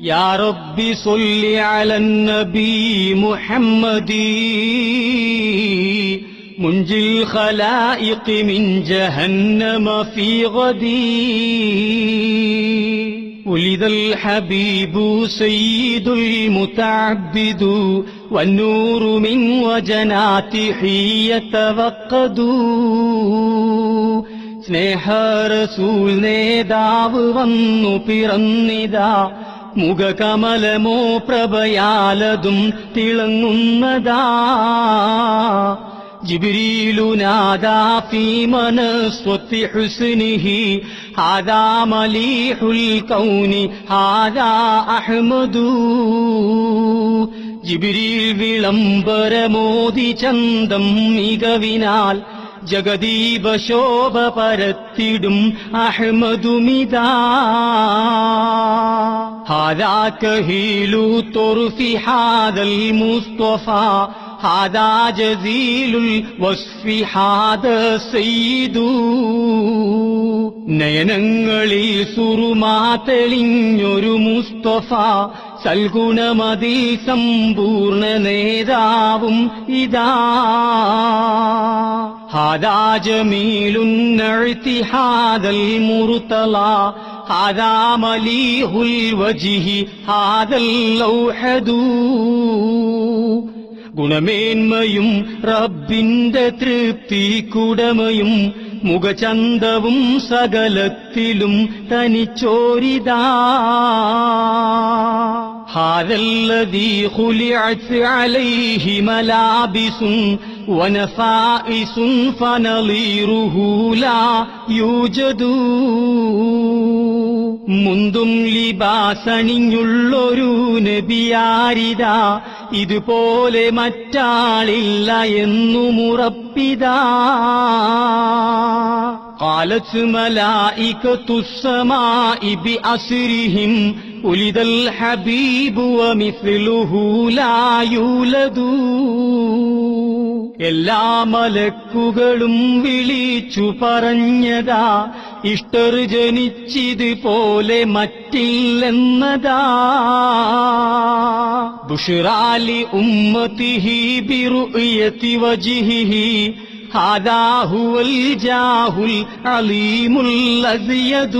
يا رب صل على النبي محمد منجي الخلائق من جهنم في غدي ولد الحبيب سيد المتعبد والنور من وجناته يتوقد സ്നേഹറസൂൽ നേതാവ് വന്നു പിറന്നിതാ മുഖകമലമോ പ്രഭയാലതും തിളങ്ങുന്നതാ. ജിബിരീലുനാദാഫീമനസ്വത്തി ഹുസ്നിഹി ഹാദാ മലീഹുൽ കൗനി ഹാദാ അഹ്മദൂ. ജിബിരിൽ വിളംബരമോദി ചന്തം മികവിനാൽ ജഗദീപ ശോഭ പരത്തിടും അഹമ്മദുമിതാ هذا كهيل طرف هذا المصطفى هذا جزيل الوصف هذا سيد നയനങ്ങളിൽ സുറുമാ തെളിഞ്ഞൊരു മുസ്തഫ സൽഗുണമതി സമ്പൂർണ നേതാവും ഇതാ. ഹാദാ ഹാദൽ മുറുത്തല ഹാദാമലി മലീഹുൽ വജിഹി ഹാദൽ ലൗഹദൂ. ഗുണമേന്മയും റബ്ബിന്റെ തൃപ്തി കുടമയും മുഖചന്തവും സകലത്തിലും തനിച്ചോരിതാ. هذا الذي خلعت عليه ملابس ونفائس فنظيره لا يوجد മുന്തും ലിബാസണിഞ്ഞുള്ളൊരു നബിയാരിതാ ഇതുപോലെ മറ്റാളില്ല എന്നു മുറപ്പിതാ قالت ملائكة السماء بأسرهم ولد الحبيب ومثله لا يولد എല്ലാ മലക്കുകളും വിളിച്ചു പറഞ്ഞതാ ഇഷ്ടർ ജനിച്ചിതുപോലെ മറ്റില്ലെന്നതാ ബുഷറാലി ഉമ്മത്തിഹി ബിറുയത്തി വജിഹിഹി هذا هو الجاه العليم الأزيد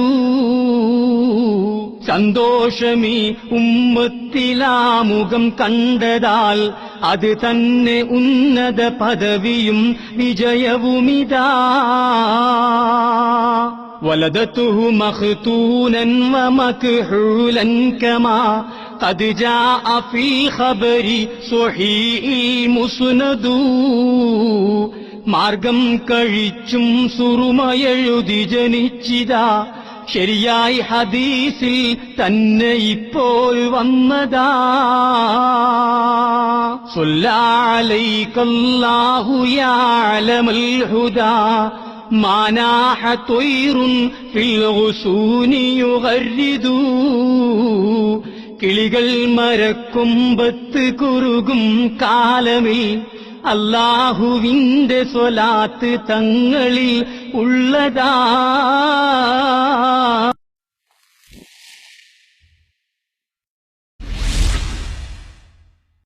സന്തോഷമീ ഉമ്മത്തിലാമുഖം കണ്ടതാൽ അത് തന്നെ ഉന്നത പദവിയും വിജയവുമിതാ ولدته مختونا ومكحولا كما قد جاء في الخبر صحيح المسند മാർഗം കഴിച്ചും സുറുമയെഴുതി ജനിച്ചിതാ ശരിയായി ഹദീസിൽ തന്നെ ഇപ്പോൾ വന്നതാ. സൊല്ലാലൈക്കല്ലാഹു യാലമൽ ഹുദാ. മാനാഹ തൊയ്റുൻ ഫിൽ ഗുസൂനി യുഗർരിദൂ. കിളികൾ മരക്കൊമ്പത്ത് കുറുകും കാലമിൽ അല്ലാഹുവിന്റെ സ്വലാത്ത് തങ്ങളിൽ ഉള്ളതാ.